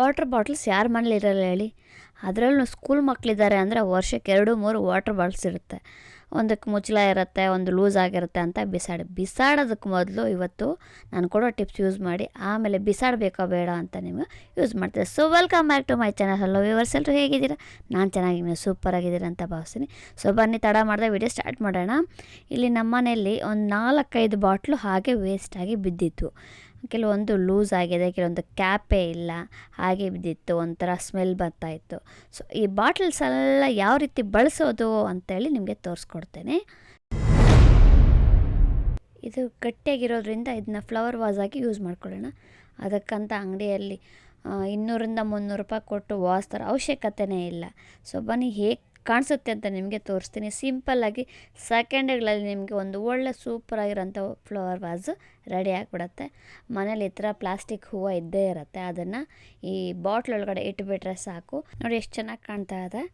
Water bottles ಯಾರ ಮನೇಲಿ ಇರಲ್ಲ ಹೇಳಿ. ಅದರಲ್ಲೂ ಸ್ಕೂಲ್ ಮಕ್ಕಳಿದ್ದಾರೆ ಅಂದರೆ ವರ್ಷಕ್ಕೆ ಎರಡು, ಮೂರು ವಾಟರ್ ಬಾಟಲ್ಸ್ ಇರುತ್ತೆ. ಒಂದಕ್ಕೆ ಮುಚ್ಚಳ ಇರುತ್ತೆ, ಒಂದು ಲೂಸ್ ಆಗಿರುತ್ತೆ ಅಂತ ಬಿಸಾಡಿ. ಬಿಸಾಡೋದಕ್ಕೆ ಮೊದಲು ಇವತ್ತು ನಾನು ಕೊಡೋ ಟಿಪ್ಸ್ ಯೂಸ್ ಮಾಡಿ, ಆಮೇಲೆ ಬಿಸಾಡಬೇಕೋ ಬೇಡ ಅಂತ ನಿಮಗೆ ಯೂಸ್ ಮಾಡ್ತೀವಿ so welcome back to my channel hello viewers ಎಲ್ಲರೂ ಹೇಗಿದ್ದೀರಾ? ನಾನು ಚೆನ್ನಾಗಿದ್ದೀನಿ ಸೂಪರ್ ಆಗಿದ್ದೀರಾ ಅಂತ ಭಾವಿಸ್ತೀನಿ. ಸೊ ಬನ್ನಿ, ತಡ ಮಾಡಿದೆ ವಿಡಿಯೋ ಸ್ಟಾರ್ಟ್ ಮಾಡೋಣ. ಇಲ್ಲಿ ನಮ್ಮ ಮನೆಯಲ್ಲಿ ಒಂದು ನಾಲ್ಕೈದು ಬಾಟ್ಲು ಹಾಗೆ ವೇಸ್ಟಾಗಿ ಬಿದ್ದಿತ್ತು. ಕೆಲವೊಂದು ಲೂಸ್ ಆಗಿದೆ, ಕೆಲವೊಂದು ಕ್ಯಾಪೇ ಇಲ್ಲ, ಹಾಗೆ ಬಿದ್ದಿತ್ತು, ಒಂಥರ ಸ್ಮೆಲ್ ಬರ್ತಾಯಿತ್ತು ಸೊ ಈ ಬಾಟಲ್ಸ್ ಎಲ್ಲ ಯಾವ ರೀತಿ ಬಳಸೋದು ಅಂತೇಳಿ ನಿಮಗೆ ತೋರಿಸ್ಕೊಡ್ತೇನೆ. ಇದು ಗಟ್ಟಿಯಾಗಿರೋದ್ರಿಂದ ಇದನ್ನ ಫ್ಲವರ್ ವಾಸ್ ಆಗಿ ಯೂಸ್ ಮಾಡ್ಕೊಳ್ಳೋಣ. ಅದಕ್ಕಂತ ಅಂಗಡಿಯಲ್ಲಿ ಇನ್ನೂರಿಂದ ಮುನ್ನೂರು ರೂಪಾಯಿ ಕೊಟ್ಟು ವಾಸ್ ಥರ ಅವಶ್ಯಕತೆನೇ ಇಲ್ಲ. ಸೊ ಬನ್ನಿ ಹೇಗೆ ಕಾಣಿಸುತ್ತೆ ಅಂತ ನಿಮಗೆ ತೋರಿಸ್ತೀನಿ. ಸಿಂಪಲ್ಲಾಗಿ ಸೆಕೆಂಡ್ಗಳಲ್ಲಿ ನಿಮಗೆ ಒಂದು ಒಳ್ಳೆ ಸೂಪರ್ ಆಗಿರೋಂಥ ಫ್ಲವರ್ ವಾಸು ರೆಡಿ ಆಗಿಬಿಡುತ್ತೆ. ಮನೇಲಿ ಈ ಥರ ಪ್ಲಾಸ್ಟಿಕ್ ಹೂವು ಇದ್ದೇ ಇರುತ್ತೆ. ಅದನ್ನು ಈ ಬಾಟ್ಲ್ ಒಳಗಡೆ ಇಟ್ಬಿಟ್ರೆ ಸಾಕು. ನೋಡಿ ಎಷ್ಟು ಚೆನ್ನಾಗಿ ಕಾಣ್ತಾ ಇದೆ.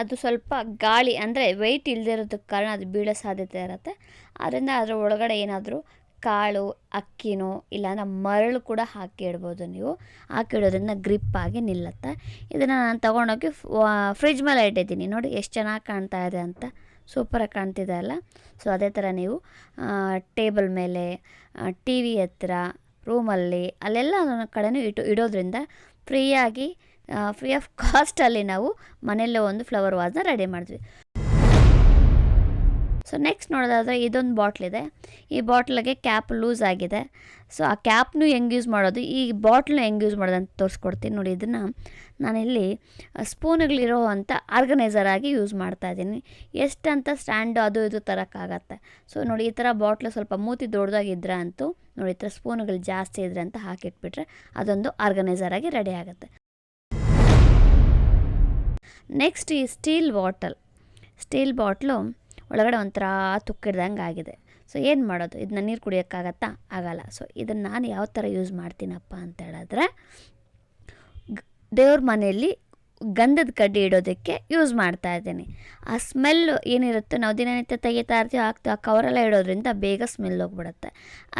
ಅದು ಸ್ವಲ್ಪ ಗಾಳಿ ಅಂದರೆ ವೆಯ್ಟ್ ಇಲ್ಲದೆ ಇರೋದಕ್ಕೆ ಕಾರಣ ಅದು ಬೀಳೋ ಸಾಧ್ಯತೆ ಇರುತ್ತೆ. ಅದರಿಂದ ಅದರ ಒಳಗಡೆ ಏನಾದರೂ ಕಾಳು, ಅಕ್ಕಿನೋ ಇಲ್ಲಾಂದ್ರೆ ಮರಳು ಕೂಡ ಹಾಕಿಡ್ಬೋದು ನೀವು. ಹಾಕಿಡೋದ್ರಿಂದ ಆಗಿ ನಿಲ್ಲುತ್ತೆ. ಇದನ್ನು ನಾನು ತೊಗೊಂಡೋಗಿ ಫ್ರಿಜ್ ಮೇಲೆ ಇಟ್ಟಿದ್ದೀನಿ. ನೋಡಿ ಎಷ್ಟು ಚೆನ್ನಾಗಿ ಕಾಣ್ತಾ ಇದೆ ಅಂತ. ಸೂಪರಾಗಿ ಕಾಣ್ತಿದೆ ಅಲ್ಲ? ಸೊ ಅದೇ ಥರ ನೀವು ಟೇಬಲ್ ಮೇಲೆ ಟಿ ವಿ ಹತ್ರ ರೂಮಲ್ಲಿ ಅಲ್ಲೆಲ್ಲ ಕಡೆನೂ ಇಟ್ಟು, ಇಡೋದ್ರಿಂದ ಫ್ರೀಯಾಗಿ ಫ್ರೀ ಆಫ್ ಕಾಸ್ಟಲ್ಲಿ ನಾವು ಮನೆಯಲ್ಲೇ ಒಂದು ಫ್ಲವರ್ ವಾಸನ್ನ ರೆಡಿ ಮಾಡಿದ್ವಿ ಸೊ ನೆಕ್ಸ್ಟ್ ನೋಡೋದಾದರೆ ಇದೊಂದು ಬಾಟ್ಲಿದೆ ಈ ಬಾಟ್ಲಿಗೆ ಕ್ಯಾಪ್ ಲೂಸ್ ಆಗಿದೆ. ಸೊ ಆ ಕ್ಯಾಪ್ನು ಹೆಂಗೆ ಯೂಸ್ ಮಾಡೋದು? ಈ ಬಾಟ್ಲನ್ನ ಹೆಂಗೆ ಯೂಸ್ ಮಾಡೋದು ಅಂತ ತೋರಿಸ್ಕೊಡ್ತೀನಿ ನೋಡಿ. ಇದನ್ನು ನಾನಿಲ್ಲಿ ಸ್ಪೂನ್ಗಳಿರೋ ಅಂಥ ಆರ್ಗನೈಸರ್ ಆಗಿ ಯೂಸ್ ಮಾಡ್ತಾ ಇದ್ದೀನಿ. ಎಷ್ಟಂತ ಸ್ಟ್ಯಾಂಡು ಅದು ಇದು ತರೋಕ್ಕಾಗತ್ತೆ. ಸೊ ನೋಡಿ, ಈ ಥರ ಬಾಟ್ಲು ಸ್ವಲ್ಪ ಮೂತಿ ದೊಡ್ಡದಾಗಿದ್ರೆ ಅಂತೂ, ನೋಡಿ, ಈ ಥರ ಸ್ಪೂನ್ಗಳು ಜಾಸ್ತಿ ಇದ್ರೆ ಅಂತ ಹಾಕಿಟ್ಬಿಟ್ರೆ ಅದೊಂದು ಆರ್ಗನೈಸರ್ ಆಗಿ ರೆಡಿ ಆಗುತ್ತೆ. ನೆಕ್ಸ್ಟ್ ಈ ಸ್ಟೀಲ್ ಬಾಟಲ್ ಸ್ಟೀಲ್ ಬಾಟ್ಲು ಒಳಗಡೆ ಒಂಥರ ತುಕ್ಕಿಡ್ದಂಗೆ ಆಗಿದೆ. ಸೊ ಏನು ಮಾಡೋದು? ಇದನ್ನ ನೀರು ಕುಡಿಯೋಕ್ಕಾಗತ್ತಾ? ಆಗಲ್ಲ. ಸೊ ಇದನ್ನು ನಾನು ಯಾವ ಥರ ಯೂಸ್ ಮಾಡ್ತೀನಪ್ಪ ಅಂತ ಹೇಳಿದ್ರೆ ದೇವ್ರ ಮನೆಯಲ್ಲಿ ಗಂಧದ ಕಡ್ಡಿ ಇಡೋದಕ್ಕೆ ಯೂಸ್ ಮಾಡ್ತಾ ಇದ್ದೀನಿ. ಆ ಸ್ಮೆಲ್ ಏನಿರುತ್ತೆ ನಾವು ದಿನನಿತ್ಯ ತೆಗಿತಾ ಇರ್ತೀವಿ ಆ ಕವರೆಲ್ಲ ಇಡೋದ್ರಿಂದ ಬೇಗ ಸ್ಮೆಲ್ ಹೋಗ್ಬಿಡುತ್ತೆ.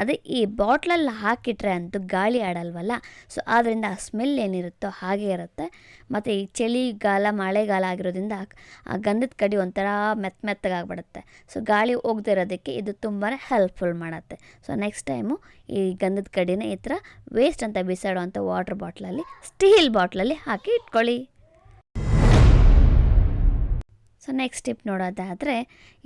ಅದೇ ಈ ಬಾಟ್ಲಲ್ಲಿ ಹಾಕಿಟ್ರೆ ಅಂತೂ ಗಾಳಿ ಆಡಲ್ವಲ್ಲ? ಸೊ ಆದ್ದರಿಂದ ಆ ಸ್ಮೆಲ್ ಏನಿರುತ್ತೋ ಹಾಗೆ ಇರುತ್ತೆ. ಮತ್ತು ಈ ಚಳಿಗಾಲ, ಮಳೆಗಾಲ ಆಗಿರೋದ್ರಿಂದ ಆ ಗಂಧದ ಕಡ್ಡಿ ಒಂಥರ ಮೆತ್ತ ಮೆತ್ತಗಾಗ್ಬಿಡುತ್ತೆ ಸೊ ಗಾಳಿ ಹೋಗದೇ ಇರೋದಕ್ಕೆ ಇದು ತುಂಬಾ ಹೆಲ್ಪ್ಫುಲ್ ಮಾಡುತ್ತೆ. ಸೊ ನೆಕ್ಸ್ಟ್ ಟೈಮು ಈ ಗಂಧದ ಕಡ್ಡಿನ ಈ ಥರ ವೇಸ್ಟ್ ಅಂತ ಬಿಸಾಡುವಂಥ ವಾಟರ್ ಬಾಟ್ಲಲ್ಲಿ ಸ್ಟೀಲ್ ಬಾಟ್ಲಲ್ಲಿ ಹಾಕಿ ಇಟ್ಕೊಳ್ಳಿ. ಸೊ ನೆಕ್ಸ್ಟ್ ಟಿಪ್ ನೋಡೋದಾದರೆ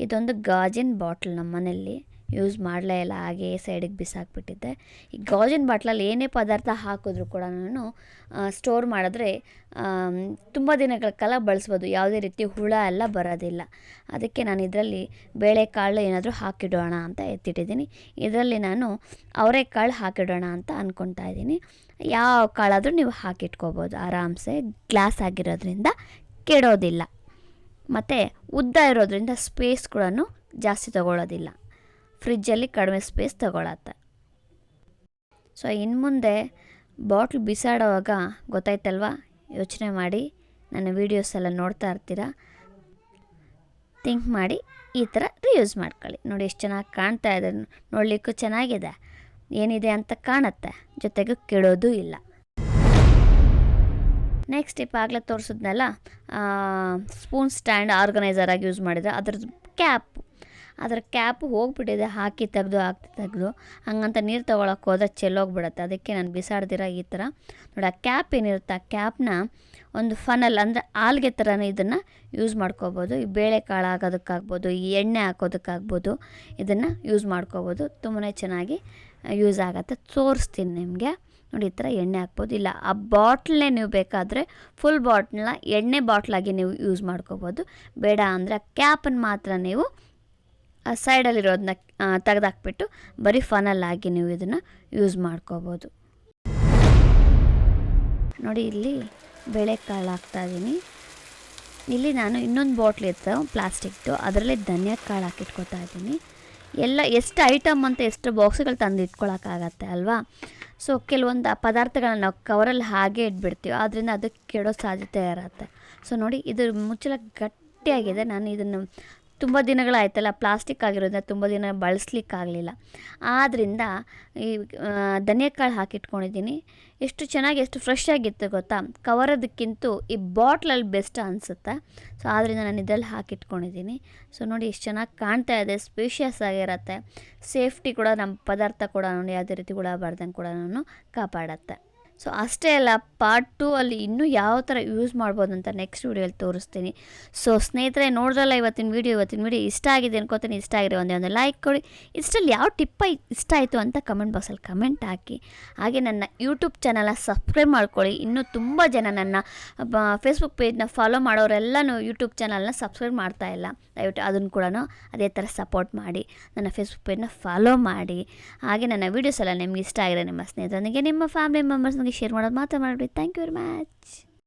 ಇದೊಂದು ಗಾಜಿನ ಬಾಟ್ಲ್ ನಮ್ಮ ಮನೆಯಲ್ಲಿ ಯೂಸ್ ಮಾಡಲೇ ಇಲ್ಲ, ಹಾಗೆ ಸೈಡಿಗೆ ಬಿಸಾಕ್ಬಿಟ್ಟಿದ್ದೆ. ಈ ಗಾಜಿನ ಬಾಟ್ಲಲ್ಲಿ ಏನೇ ಪದಾರ್ಥ ಹಾಕಿದ್ರು ಕೂಡ ನಾನು ಸ್ಟೋರ್ ಮಾಡಿದ್ರೆ ತುಂಬ ದಿನಗಳ ಕಾಲ ಬಳಸ್ಬೋದು. ಯಾವುದೇ ರೀತಿ ಹುಳ ಎಲ್ಲ ಬರೋದಿಲ್ಲ. ಅದಕ್ಕೆ ನಾನು ಇದರಲ್ಲಿ ಬೇಳೆಕಾಳು ಏನಾದರೂ ಹಾಕಿಡೋಣ ಅಂತ ಎತ್ತಿಟ್ಟಿದ್ದೀನಿ. ಇದರಲ್ಲಿ ನಾನು ಅವರೆಕಾಳು ಹಾಕಿಡೋಣ ಅಂತ ಅಂದ್ಕೊತಾ ಇದ್ದೀನಿ. ಯಾವ ಕಾಳಾದರೂ ನೀವು ಹಾಕಿಟ್ಕೋಬೋದು. ಆರಾಮ್ಸೆ ಗ್ಲಾಸ್ ಆಗಿರೋದ್ರಿಂದ ಕೆಡೋದಿಲ್ಲ. ಮತ್ತು ಉದ್ದ ಇರೋದ್ರಿಂದ ಸ್ಪೇಸ್ ಕೂಡ ಜಾಸ್ತಿ ತಗೊಳ್ಳೋದಿಲ್ಲ ಫ್ರಿಜ್ಜಲ್ಲಿ ಕಡಿಮೆ ಸ್ಪೇಸ್ ತಗೊಳತ್ತೆ. ಸೊ ಇನ್ನು ಮುಂದೆ ಬಾಟ್ಲ್ ಬಿಸಾಡೋವಾಗ ಗೊತ್ತಾಯ್ತಲ್ವಾ? ಯೋಚನೆ ಮಾಡಿ, ನನ್ನ ವೀಡಿಯೋಸ್ ಎಲ್ಲ ನೋಡ್ತಾ ಇರ್ತೀರ? ಥಿಂಕ್ ಮಾಡಿ, ಈ ಥರ ರಿಯೂಸ್ ಮಾಡ್ಕೊಳ್ಳಿ. ನೋಡಿ ಎಷ್ಟು ಚೆನ್ನಾಗಿ ಕಾಣ್ತಾ ಇದೆ. ನೋಡಲಿಕ್ಕೂ ಚೆನ್ನಾಗಿದೆ. ಏನಿದೆ ಅಂತ ಕಾಣುತ್ತೆ. ಜೊತೆಗೆ ಕೆಡೋದೂ ಇಲ್ಲ. ನೆಕ್ಸ್ಟ್ ಟಿಪ್ ಆಗಲೇ ತೋರಿಸಿದ್ನಲ್ಲ ಸ್ಪೂನ್ ಸ್ಟ್ಯಾಂಡ್ ಆರ್ಗನೈಸರ್ ಆಗಿ ಯೂಸ್ ಮಾಡಿದ್ರೆ ಅದ್ರ ಕ್ಯಾಪ್ ಅದರ ಕ್ಯಾಪ್ ಹೋಗ್ಬಿಟ್ಟಿದೆ, ಹಾಕಿ ತೆಗೆದು ಹಾಕಿ ತೆಗೆದು, ಹಂಗಂತ ನೀರು ತೊಗೊಳಕ್ಕೆ ಹೋದ್ರೆ ಚೆಲ್ಲೋಗ್ಬಿಡುತ್ತೆ. ಅದಕ್ಕೆ ನಾನು ಬಿಸಾಡ್ದಿರ ಈ ಥರ ನೋಡಿ, ಆ ಕ್ಯಾಪ್ ಏನಿರುತ್ತೆ, ಆ ಕ್ಯಾಪ್ನ ಒಂದು ಫನಲ್ ಅಂದರೆ ಆಲ್ಗೆ ಥರನೇ ಇದನ್ನು ಯೂಸ್ ಮಾಡ್ಕೋಬೋದು. ಈ ಬೇಳೆಕಾಳು ಆಗೋದಕ್ಕಾಗ್ಬೋದು ಈ ಎಣ್ಣೆ ಹಾಕೋದಕ್ಕಾಗ್ಬೋದು, ಇದನ್ನು ಯೂಸ್ ಮಾಡ್ಕೋಬೋದು. ತುಂಬಾ ಚೆನ್ನಾಗಿ ಯೂಸ್ ಆಗುತ್ತೆ. ತೋರಿಸ್ತೀನಿ ನಿಮಗೆ. ನೋಡಿ, ಈ ಥರ ಎಣ್ಣೆ ಹಾಕ್ಬೋದು. ಇಲ್ಲ, ಆ ಬಾಟ್ಲನ್ನೇ ನೀವು ಬೇಕಾದರೆ ಫುಲ್ ಬಾಟ್ಲನ್ನ ಎಣ್ಣೆ ಬಾಟ್ಲಾಗಿ ನೀವು ಯೂಸ್ ಮಾಡ್ಕೋಬೋದು. ಬೇಡ ಅಂದರೆ ಆ ಕ್ಯಾಪನ್ನು ಮಾತ್ರ ನೀವು ಆ ಸೈಡಲ್ಲಿರೋದನ್ನ ತೆಗೆದಾಕ್ಬಿಟ್ಟು ಬರೀ ಫನಲ್ಲಾಗಿ ನೀವು ಇದನ್ನು ಯೂಸ್ ಮಾಡ್ಕೋಬೋದು. ನೋಡಿ, ಇಲ್ಲಿ ಬೇಳೆಕಾಳು ಹಾಕ್ತಾಯಿದ್ದೀನಿ ಇಲ್ಲಿ ನಾನು ಇನ್ನೊಂದು ಬಾಟ್ಲ್ ಇತ್ತು ಪ್ಲಾಸ್ಟಿಕ್ದು ಅದರಲ್ಲಿ ಧನಿಯಾ ಕಾಳು ಹಾಕಿಟ್ಕೊತಾ ಇದ್ದೀನಿ ಎಲ್ಲ, ಎಷ್ಟು ಐಟಮ್ ಅಂತ ಎಷ್ಟು ಬಾಕ್ಸ್ಗಳು ತಂದು ಇಟ್ಕೊಳಕ್ಕಾಗತ್ತೆ ಅಲ್ವಾ? ಸೊ ಕೆಲವೊಂದು ಪದಾರ್ಥಗಳನ್ನ ನಾವು ಕವರಲ್ಲಿ ಹಾಗೆ ಇಟ್ಬಿಡ್ತೀವಿ. ಆದ್ದರಿಂದ ಅದಕ್ಕೆ ಕೆಡೋ ಸಾಧ್ಯತೆ ಇರುತ್ತೆ. ಸೊ ನೋಡಿ, ಇದು ಮುಚ್ಚಳ ಗಟ್ಟಿಯಾಗಿದೆ. ನಾನು ಇದನ್ನು ತುಂಬ ದಿನಗಳಾಯ್ತಲ್ಲ, ಪ್ಲಾಸ್ಟಿಕ್ ಆಗಿರೋದ್ರಿಂದ ತುಂಬ ದಿನ ಬಳಸ್ಲಿಕ್ಕಾಗಲಿಲ್ಲ. ಆದ್ದರಿಂದ ಈ ಧನಿಯಕಾಳು ಹಾಕಿಟ್ಕೊಂಡಿದ್ದೀನಿ. ಎಷ್ಟು ಚೆನ್ನಾಗಿ, ಎಷ್ಟು ಫ್ರೆಶ್ ಆಗಿತ್ತು ಗೊತ್ತಾ? ಕವರದಕ್ಕಿಂತೂ ಈ ಬಾಟ್ಲಲ್ಲಿ ಬೆಸ್ಟ್ ಅನಿಸುತ್ತೆ? ಸೊ ಆದ್ದರಿಂದ ನಾನು ಇದರಲ್ಲಿ ಹಾಕಿಟ್ಕೊಂಡಿದ್ದೀನಿ. ಸೊ ನೋಡಿ ಎಷ್ಟು ಚೆನ್ನಾಗಿ ಕಾಣ್ತಾ ಇದೆ ಸ್ಪೇಷಿಯಸ್ ಆಗಿರತ್ತೆ. ಸೇಫ್ಟಿ ಕೂಡ ನಮ್ಮ ಪದಾರ್ಥ ಕೂಡ ನೋಡಿ ಯಾವುದೇ ರೀತಿ ಕೂಡ ಬಾರ್ದಂಗೆ ಕೂಡ ನಾನು ಕಾಪಾಡತ್ತೆ. ಸೊ ಅಷ್ಟೇ ಅಲ್ಲ ಪಾರ್ಟ್ ಟೂ ಅಲ್ಲಿ ಇನ್ನೂ ಯಾವ ಥರ ಯೂಸ್ ಮಾಡ್ಬೋದು ಅಂತ ನೆಕ್ಸ್ಟ್ ವೀಡಿಯೋಲಿ ತೋರಿಸ್ತೀನಿ. ಸೊ ಸ್ನೇಹಿತರೆ ನೋಡಿದ್ರಲ್ಲ ಇವತ್ತಿನ ವೀಡಿಯೋ ಇವತ್ತಿನ ವೀಡಿಯೋ ಇಷ್ಟ ಆಗಿದೆ ಅನ್ಕೋತೀನಿ. ಇಷ್ಟ ಆಗಿದೆ ಒಂದೇ ಒಂದು ಲೈಕ್ ಕೊಡಿ. ಇಷ್ಟಲ್ಲಿ ಯಾವ ಟಿಪ್ಪ ಇಷ್ಟ ಆಯಿತು ಅಂತ ಕಮೆಂಟ್ ಬಾಕ್ಸಲ್ಲಿ ಕಮೆಂಟ್ ಹಾಕಿ. ಹಾಗೆ ನನ್ನ ಯೂಟ್ಯೂಬ್ ಚಾನಲ್ನ ಸಬ್ಸ್ಕ್ರೈಬ್ ಮಾಡ್ಕೊಳ್ಳಿ. ಇನ್ನೂ ತುಂಬ ಜನ ನನ್ನ ಫೇಸ್ಬುಕ್ ಪೇಜ್ನ ಫಾಲೋ ಮಾಡೋರೆಲ್ಲನೂ ಯೂಟ್ಯೂಬ್ ಚಾನಲ್ನ ಸಬ್ಸ್ಕ್ರೈಬ್ ಮಾಡ್ತಾ ಇಲ್ಲ. ದಯವಿಟ್ಟು ಅದನ್ನು ಕೂಡ ಅದೇ ಥರ ಸಪೋರ್ಟ್ ಮಾಡಿ. ನನ್ನ ಫೇಸ್ಬುಕ್ ಪೇಜ್ನ ಫಾಲೋ ಮಾಡಿ. ಹಾಗೆ ನನ್ನ ವೀಡಿಯೋಸ್ ಎಲ್ಲ ನಿಮ್ಗೆ ಇಷ್ಟ ಆಗಿದೆ ನಿಮ್ಮ ಸ್ನೇಹಿತರೊಂದಿಗೆ, ನಿಮ್ಮ ಫ್ಯಾಮಿಲಿ ಮೆಂಬರ್ಸ್ನಿಗೆ ಶೇರ್ ಮಾಡೋದು ಮಾತ್ರ ಮಾಡಿಬಿಡಿ ಥ್ಯಾಂಕ್ ಯು ವೆರಿ ಮಚ್